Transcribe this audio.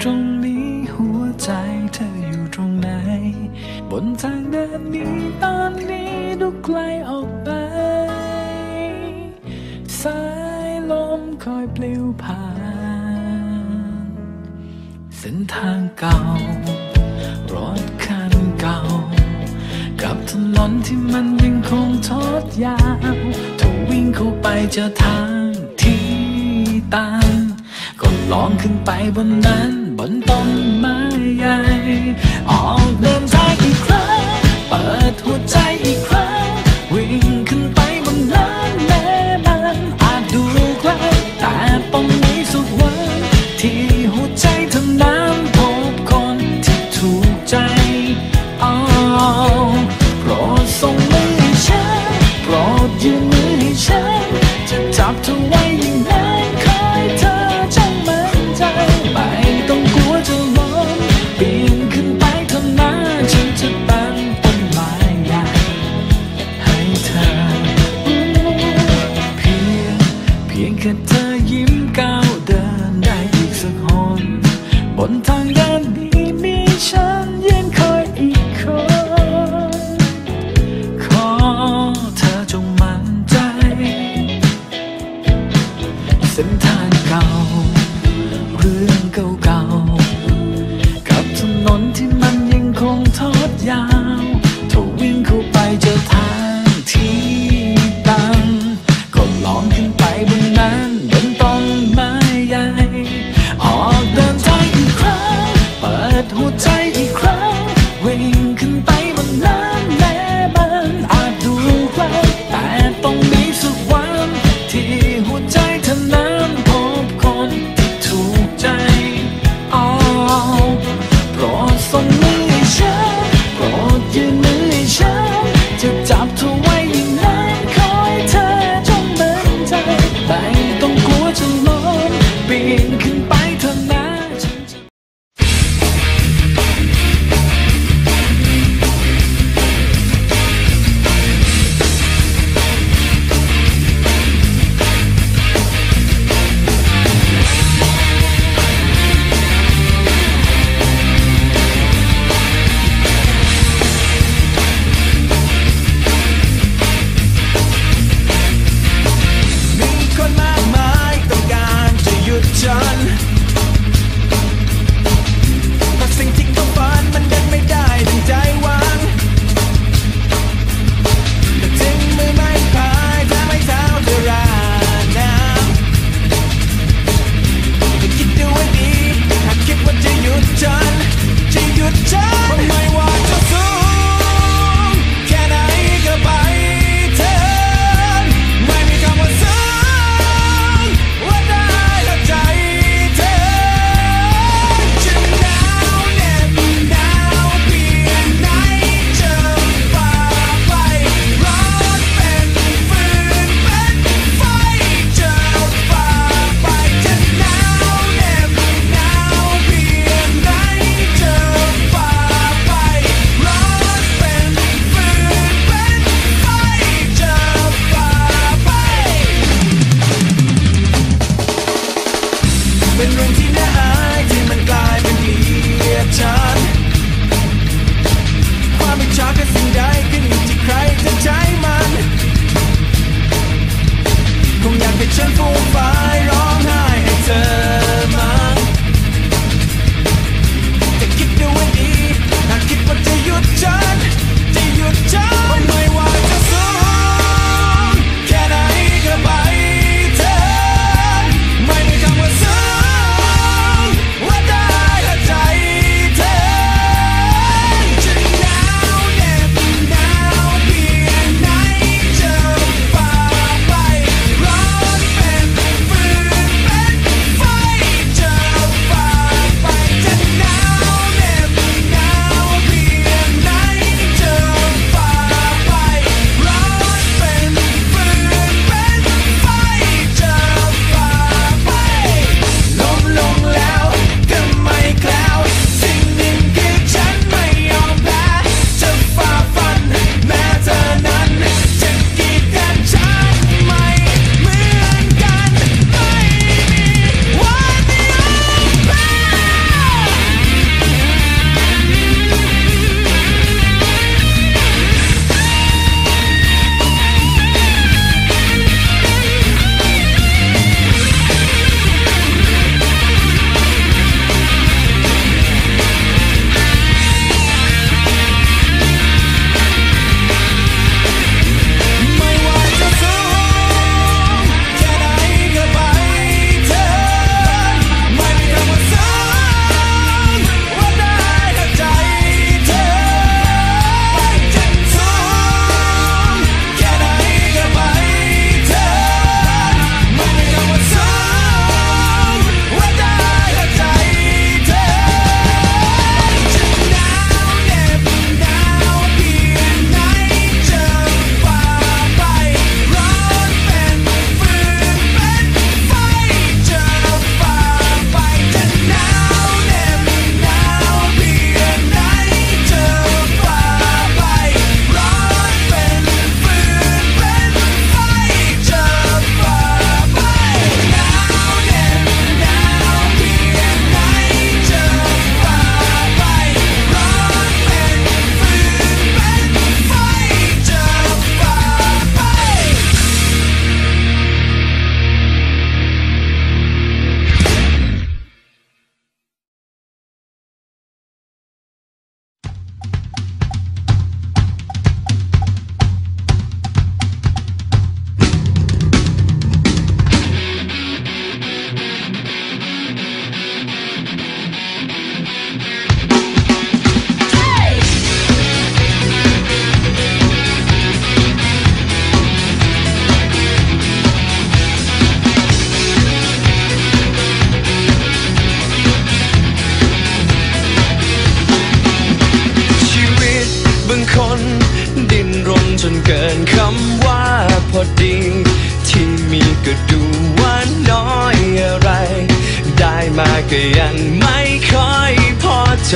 ตรงนี้หัวใจเธออยู่ตรงไหน บนทางเดินนี้ตอนนี้ดูไกลออกไป สายลมคอยปลิวผ่าน เส้นทางเก่า รถคันเก่า กับถนนที่มันยังคงทอดยาวถ้าวิ่งเข้าไปเจอทางที่ตันก็ลองขึ้นไปบนนั้น บนต้นไม้ใหญ่ ออกเดินทางอีกครั้งเปิดหัวใจ 风要被征服，烦扰。 ก็ยังไม่ค่อยพอใจ